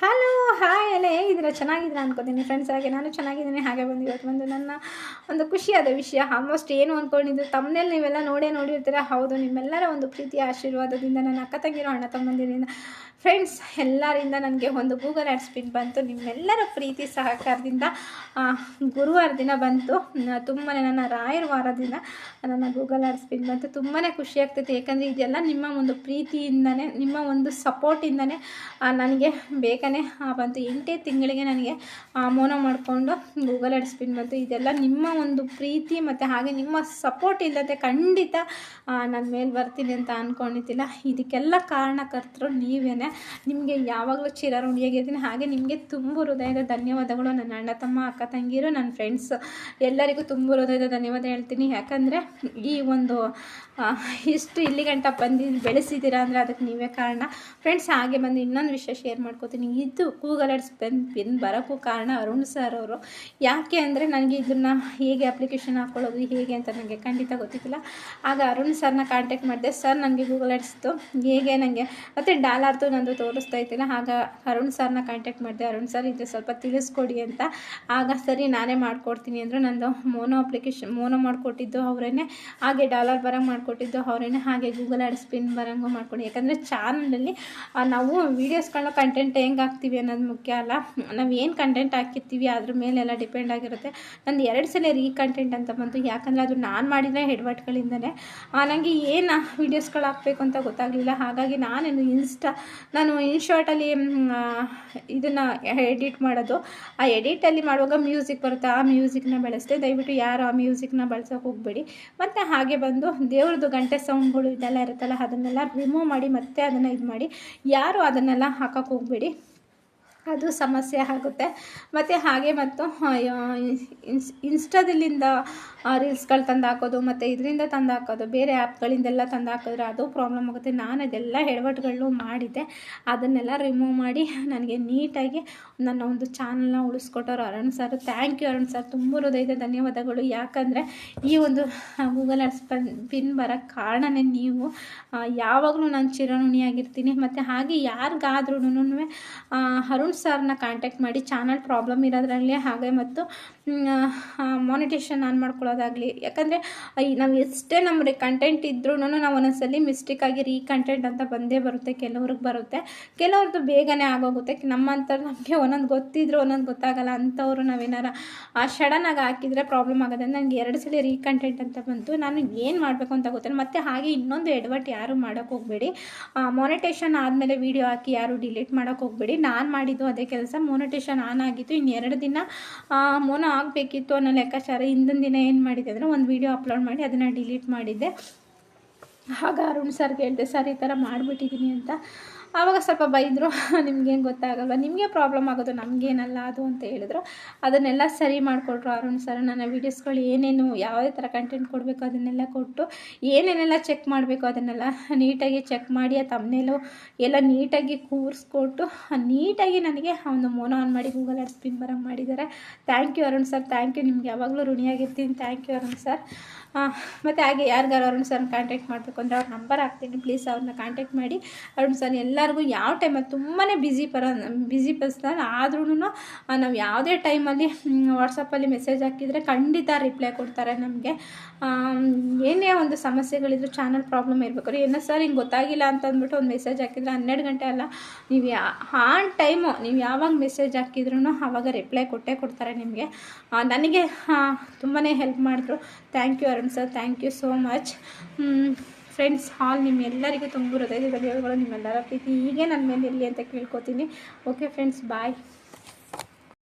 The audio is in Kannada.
ಹಲೋ ಹಾಯ್ ಎಲ್ಲ ಹೇಗಿದ್ದೀರಾ? ಚೆನ್ನಾಗಿದ್ದೀರಾ ಅನ್ಕೋತೀನಿ. ಫ್ರೆಂಡ್ಸ್ ಹಾಗೆ ನಾನು ಚೆನ್ನಾಗಿದ್ದೀನಿ. ಹಾಗೆ ಬಂದು ಇವತ್ತು ಬಂದು ನನ್ನ ಒಂದು ಖುಷಿಯಾದ ವಿಷಯ ಆಲ್ಮೋಸ್ಟ್ ಏನು ಅಂದ್ಕೊಂಡಿದ್ದು ತಮ್ಮನೇಲಿ ನೀವೆಲ್ಲ ನೋಡೇ ನೋಡಿರ್ತೀರ. ಹೌದು, ನಿಮ್ಮೆಲ್ಲರ ಒಂದು ಪ್ರೀತಿಯ ಆಶೀರ್ವಾದದಿಂದ ನನ್ನ ಅಕ್ಕ ತಂಗಿರೋ, ಅಣ್ಣ ತಮ್ಮಂದಿರಿಂದ ಫ್ರೆಂಡ್ಸ್ ಎಲ್ಲರಿಂದ ನನಗೆ ಒಂದು ಗೂಗಲ್ ಆ್ಯಡ್ ಸ್ಪಿನ್ ಬಂತು. ನಿಮ್ಮೆಲ್ಲರ ಪ್ರೀತಿ, ಸಹಕಾರದಿಂದ ಗುರುವಾರ ದಿನ ಬಂತು. ತುಂಬಾ ನನ್ನ ರಾಯರ ದಿನ ನನ್ನ ಗೂಗಲ್ ಆ್ಯಡ್ ಸ್ಪಿನ್ ಬಂತು. ತುಂಬಾ ಖುಷಿ ಆಗ್ತೈತೆ. ಯಾಕಂದರೆ ಇದೆಲ್ಲ ನಿಮ್ಮ ಒಂದು ಪ್ರೀತಿಯಿಂದನೇ, ನಿಮ್ಮ ಒಂದು ಸಪೋರ್ಟಿಂದನೇ ನನಗೆ ಬೇಗನೆ ಬಂತು. ಎಂಟೇ ತಿಂಗಳಿಗೆ ನನಗೆ ಮೋನೋ ಮಾಡಿಕೊಂಡು ಗೂಗಲ್ ಆ್ಯಡ್ ಸ್ಪಿನ್ ಬಂತು. ಇದೆಲ್ಲ ನಿಮ್ಮ ಒಂದು ಪ್ರೀತಿ ಮತ್ತು ಹಾಗೆ ನಿಮ್ಮ ಸಪೋರ್ಟ್ ಇಲ್ಲದೆ ಖಂಡಿತ ನನ್ನ ಮೇಲೆ ಬರ್ತೀನಿ ಅಂತ ಅಂದ್ಕೊಂಡಿದ್ದಿಲ್ಲ ಇದಕ್ಕೆಲ್ಲ ಕಾರಣಕರ್ತರು ನೀವೇನೆ. ನಿಮಗೆ ಯಾವಾಗಲೂ ಚಿರಋಣಿಯಾಗಿರ್ತೀನಿ ಹಾಗೆ ನಿಮಗೆ ತುಂಬ ಹೃದಯದ ಧನ್ಯವಾದಗಳು ನನ್ನ ಅಣ್ಣ ತಮ್ಮ, ಅಕ್ಕ ತಂಗಿರು, ನನ್ನ ಫ್ರೆಂಡ್ಸ್ ಎಲ್ಲರಿಗೂ ತುಂಬ ಹೃದಯದ ಧನ್ಯವಾದ ಹೇಳ್ತೀನಿ. ಯಾಕಂದರೆ ಈ ಒಂದು ಇಷ್ಟು ಇಲ್ಲಿ ಗಂಟ ಬಂದು ಬೆಳೆಸಿದ್ದೀರಾ ಅಂದರೆ ಅದಕ್ಕೆ ನೀವೇ ಕಾರಣ. ಫ್ರೆಂಡ್ಸ್ ಹಾಗೆ ಬಂದು ಇನ್ನೊಂದು ವಿಷಯ ಶೇರ್ ಮಾಡ್ಕೋತೀನಿ. ಇದು ಗೂಗಲ್ ಆಡ್ಸ್ ಬೆನ್ ಪಿನ್ ಬರೋಕ್ಕೂ ಕಾರಣ ಅರುಣ್ ಸರ್ ಅವರು. ಯಾಕೆ ಅಂದರೆ ನನಗೆ ಇದನ್ನು ಹೇಗೆ ಅಪ್ಲಿಕೇಶನ್ ಹಾಕ್ಕೊಳ್ಳೋದು ಹೇಗೆ ಅಂತ ನನಗೆ ಖಂಡಿತ ಗೊತ್ತಿದ್ದಿಲ್ಲ ಆಗ ಅರುಣ್ ಸರ್ನ ಕಾಂಟ್ಯಾಕ್ಟ್ ಮಾಡಿದೆ. ಸರ್ ನನಗೆ ಗೂಗಲ್ ಆಡ್ಸ್ದು ಹೇಗೆ ನನಗೆ ಮತ್ತು ಡಾಲರ್ದು ನಂದು ತೋರಿಸ್ತಾ ಇದ್ದಿಲ್ಲ ಆಗ ಅರುಣ್ ಸರ್ನ ಕಾಂಟ್ಯಾಕ್ಟ್ ಮಾಡಿದೆ. ಅರುಣ್ ಸರ್, ಇದು ಸ್ವಲ್ಪ ತಿಳಿಸ್ಕೊಡಿ ಅಂತ. ಆಗ ಸರಿ, ನಾನೇ ಮಾಡಿಕೊಡ್ತೀನಿ ಅಂದರು. ನಂದು ಮೋನೋ ಅಪ್ಲಿಕೇಶನ್ ಮೋನೋ ಮಾಡಿಕೊಟ್ಟಿದ್ದು ಅವರೇನೆ. ಹಾಗೆ ಡಾಲರ್ ಬರಂಗೆ ಮಾಡಿಕೊಟ್ಟಿದ್ದು ಅವರೇನೆ. ಹಾಗೆ ಗೂಗಲ್ ಆ್ಯಡ್ ಸ್ಪಿನ್ ಬರಂಗೂ ಮಾಡಿಕೊಡಿ. ಯಾಕಂದರೆ ಚಾನಲಲ್ಲಿ ನಾವು ವೀಡಿಯೋಸ್ಗಳನ್ನ ಕಂಟೆಂಟ್ ಹೆಂಗೆ ಹಾಕ್ತೀವಿ ಅನ್ನೋದು ಮುಖ್ಯ ಅಲ್ಲ. ನಾವು ಏನು ಕಂಟೆಂಟ್ ಹಾಕಿರ್ತೀವಿ, ಅದ್ರ ಮೇಲೆಲ್ಲ ಡಿಪೆಂಡ್ ಆಗಿರುತ್ತೆ. ನಂದು ಎರಡು ಸಲ ರೀ ಕಂಟೆಂಟ್ ಅಂತ ಬಂತು. ಯಾಕಂದರೆ ಅದು ನಾನು ಮಾಡಿದರೆ ಹೆಡ್ವಾಟ್ಗಳಿಂದಲೇ ನನಗೆ ಏನು ವೀಡಿಯೋಸ್ಗಳು ಹಾಕಬೇಕು ಅಂತ ಗೊತ್ತಾಗಲಿಲ್ಲ. ಹಾಗಾಗಿ ನಾನೇನು ಇನ್ಸ್ಟಾ ನಾನು ಇನ್ ಶಾರ್ಟಲ್ಲಿ ಇದನ್ನು ಎಡಿಟ್ ಮಾಡೋದು. ಆ ಎಡಿಟಲ್ಲಿ ಮಾಡುವಾಗ ಮ್ಯೂಸಿಕ್ ಬರುತ್ತೆ. ಆ ಮ್ಯೂಸಿಕ್ನ ಬಳಸಿದೆ, ದಯವಿಟ್ಟು ಯಾರು ಆ ಮ್ಯೂಸಿಕ್ನ ಬಳಸೋಕೆ ಹೋಗಬೇಡಿ. ಮತ್ತು ಹಾಗೆ ಬಂದು ದೇವ್ರದ್ದು ಗಂಟೆ ಸೌಂಡ್ಗಳು ಇದೆಲ್ಲ ಇರುತ್ತಲ್ಲ, ಅದನ್ನೆಲ್ಲ ರಿಮೂವ್ ಮಾಡಿ ಮತ್ತೆ ಅದನ್ನು ಇದು ಮಾಡಿ ಯಾರು ಅದನ್ನೆಲ್ಲ ಹಾಕೋಕೆ ಹೋಗಬೇಡಿ. ಅದು ಸಮಸ್ಯೆ ಆಗುತ್ತೆ. ಮತ್ತು ಹಾಗೆ ಮತ್ತು ಇನ್ಸ್, ಇನ್ಸ್ಟಾದಲ್ಲಿಂದ ರೀಲ್ಸ್ಗಳು ತಂದು ಹಾಕೋದು ಮತ್ತು ಇದರಿಂದ ತಂದು ಹಾಕೋದು ಬೇರೆ ಆ್ಯಪ್ಗಳಿಂದೆಲ್ಲ ತಂದು ಹಾಕಿದ್ರೆ ಅದು ಪ್ರಾಬ್ಲಮ್ ಆಗುತ್ತೆ. ನಾನು ಅದೆಲ್ಲ ಎಡವಟ್ಟುಗಳು ಮಾಡಿದ್ದೆ ಅದನ್ನೆಲ್ಲ ರಿಮೂವ್ ಮಾಡಿ ನನಗೆ ನೀಟಾಗಿ ನನ್ನ ಒಂದು ಚಾನಲ್ನ ಉಳಿಸ್ಕೊಟ್ಟವ್ರು Arun sir. Thank you Arun sir. ತುಂಬ ಹೃದಯದ ಧನ್ಯವಾದಗಳು. ಯಾಕಂದರೆ ಈ ಒಂದು ಗೂಗಲ್ ಆ್ಯಪ್ಸ್ ಪನ್ ಪಿನ್ ಬರೋಕ್ಕೆ ಕಾರಣನೇ ನೀವು ಯಾವಾಗಲೂ ನಾನು ಚಿರಋಣಿಯಾಗಿರ್ತೀನಿ. ಮತ್ತು ಹಾಗೆ ಯಾರಿಗಾದ್ರೂ ಅರುಣ್ ಸರ್ನ ಕಾಂಟ್ಯಾಕ್ಟ್ ಮಾಡಿ ಚಾನಲ್ ಪ್ರಾಬ್ಲಮ್ ಇರೋದ್ರಲ್ಲಿ ಹಾಗೆ ಮತ್ತು ಮಾನಿಟೇಷನ್ ಆನ್ ಮಾಡ್ಕೊಳ್ಳೋದಾಗಲಿ. ಯಾಕಂದರೆ ನಾವು ಎಷ್ಟೇ ನಮ್ಮ ಕಂಟೆಂಟ್ ಇದ್ರೂ ನಾವು ಒಂದೊಂದ್ಸಲಿ ರೀ ಕಂಟೆಂಟ್ ಅಂತ ಬಂದೇ ಬರುತ್ತೆ, ಕೆಲವ್ರಿಗೆ ಬರುತ್ತೆ. ಕೆಲವ್ರದ್ದು ಬೇಗನೆ ಆಗೋಗುತ್ತೆ. ನಮ್ಮಂಥವ್ರು ನಮಗೆ ಒಂದೊಂದು ಗೊತ್ತಿದ್ರು ಒಂದೊಂದು ಗೊತ್ತಾಗಲ್ಲ, ಅಂಥವ್ರು ನಾವೇನಾರ, ಆ ಸಡನ್ನಾಗಿ ಹಾಕಿದರೆ ಪ್ರಾಬ್ಲಮ್ ಆಗೋದು ನನಗೆ ಎರಡು ಸಲ ರೀ ಕಂಟೆಂಟ್ ಅಂತ ಬಂತು. ನಾನು ಏನು ಮಾಡಬೇಕು ಅಂತ ಗೊತ್ತಿಲ್ಲ. ಮತ್ತು ಹಾಗೆ ಇನ್ನೊಂದು ಎಡ್ವರ್ಟ್ ಯಾರು ಮಾಡೋಕ್ಕೆ ಹೋಗಬೇಡಿ. ಮಾನಿಟೇಷನ್ ಆದಮೇಲೆ ವೀಡಿಯೋ ಹಾಕಿ ಯಾರು ಡಿಲೀಟ್ ಮಾಡೋಕ್ಕೆ ಹೋಗಬೇಡಿ. ನಾನು ಮಾಡಿದ್ದು ಅದೇ ಕೆಲಸ. ಮೋನಟೇಷನ್ ಆನ್ ಆಗಿತ್ತು. ಇನ್ನು ಎರಡು ದಿನ ಮೋನೋ ಆಗಬೇಕಿತ್ತು ಅನ್ನೋ ಲೆಕ್ಕಾಚಾರ ಹಿಂದಿನ ದಿನ ಏನು ಮಾಡಿದೆ ಅಂದರೆ ಒಂದು ವೀಡಿಯೋ ಅಪ್ಲೋಡ್ ಮಾಡಿ ಅದನ್ನು ಡಿಲೀಟ್ ಮಾಡಿದ್ದೆ. ಆಗ ಅರುಣ್ ಸರ್ಗೆ ಹೇಳಿದೆ, ಸರ್, ಈ ಥರ ಮಾಡಿಬಿಟ್ಟಿದ್ದೀನಿ ಅಂತ. ಆವಾಗ ಸ್ವಲ್ಪ ಬೈದರು. ನಿಮ್ಗೇನು ಗೊತ್ತಾಗಲ್ವ? ನಿಮಗೆ ಪ್ರಾಬ್ಲಮ್ ಆಗೋದು, ನಮಗೇನಲ್ಲ ಅದು ಅಂತ ಹೇಳಿದ್ರು. ಅದನ್ನೆಲ್ಲ ಸರಿ ಮಾಡಿಕೊಟ್ರು ಅರುಣ್ ಸರ್ ನನ್ನ ವೀಡಿಯೋಸ್ಗಳು ಏನೇನು ಯಾವುದೇ ಥರ ಕಂಟೆಂಟ್ ಕೊಡಬೇಕು ಅದನ್ನೆಲ್ಲ ಕೊಟ್ಟು, ಏನೇನೆಲ್ಲ ಚೆಕ್ ಮಾಡಬೇಕು ಅದನ್ನೆಲ್ಲ ನೀಟಾಗಿ ಚೆಕ್ ಮಾಡಿ, ಆ ತಮ್ಮನೇಲು ಎಲ್ಲ ನೀಟಾಗಿ ಕೂರಿಸ್ಕೊಟ್ಟು, ನೀಟಾಗಿ ನನಗೆ ಒಂದು ಮೋನೋ ಆನ್ ಮಾಡಿ ಗೂಗಲ್ ಆ್ಯಡ್ ಸ್ಪಿನ್ ಬರಂಗೆ ಮಾಡಿದ್ದಾರೆ. Thank you Arun sir thank you ನಿಮ್ಗೆ ಯಾವಾಗಲೂ ಋಣಿಯಾಗಿರ್ತೀನಿ. ಥ್ಯಾಂಕ್ ಯು ಅರುಣ್ ಸರ್ ಮತ್ತು ಹಾಗೆ ಯಾರಿಗಾರು ಅರುಣ್ ಸರ್ನ ಕಾಂಟ್ಯಾಕ್ಟ್ ಮಾಡಬೇಕು ಅಂದರೆ ಅವ್ರ ನಂಬರ್ ಹಾಕ್ತೀನಿ. ಪ್ಲೀಸ್ ಅವ್ರನ್ನ ಕಾಂಟ್ಯಾಕ್ಟ್ ಮಾಡಿ. ಅರುಣ್ ಸರ್ ಎಲ್ಲರಿಗೂ ಯಾವ ಟೈಮಲ್ಲಿ ತುಂಬಾ ಬ್ಯುಸಿ ಪರ ಬ್ಯುಸಿ ಪರ್ಸ್ನಲ್ ಆದ್ರೂ ನಾವು ಯಾವುದೇ ಟೈಮಲ್ಲಿ ವಾಟ್ಸಪ್ಪಲ್ಲಿ ಮೆಸೇಜ್ ಹಾಕಿದರೆ ಖಂಡಿತ ರಿಪ್ಲೈ ಕೊಡ್ತಾರೆ ನಮಗೆ. ಏನೇ ಒಂದು ಸಮಸ್ಯೆಗಳಿದ್ರು ಚಾನಲ್ ಪ್ರಾಬ್ಲಮ್ ಇರಬೇಕು ಏನೋ ಸರ್ ಹಿಂಗೆ ಗೊತ್ತಾಗಿಲ್ಲ ಅಂತ ಅಂದ್ಬಿಟ್ಟು ಒಂದು ಮೆಸೇಜ್ ಹಾಕಿದ್ರೆ ಹನ್ನೆರಡು ಗಂಟೆ ಅಲ್ಲ, ನೀವು ಆನ್ ಟೈಮು ನೀವು ಯಾವಾಗ ಮೆಸೇಜ್ ಹಾಕಿದ್ರೂ ಆವಾಗ ರಿಪ್ಲೈ ಕೊಟ್ಟೇ ಕೊಡ್ತಾರೆ ನಿಮಗೆ. ನನಗೆ ತುಂಬಾ ಹೆಲ್ಪ್ ಮಾಡಿದ್ರು. Thank you Arun sir thank you so much friends ಹಾಲ್ ನಿಮ್ಮೆಲ್ಲರಿಗೂ ತುಂಬ ಹೃದಯದ ನಿಮ್ಮೆಲ್ಲರ ಪ್ರೀತಿ. ಹೀಗೆ ನನ್ನ ಮೇಲೆ ಇರಲಿ ಅಂತ ಕೇಳ್ಕೊತೀನಿ. Okay friends bye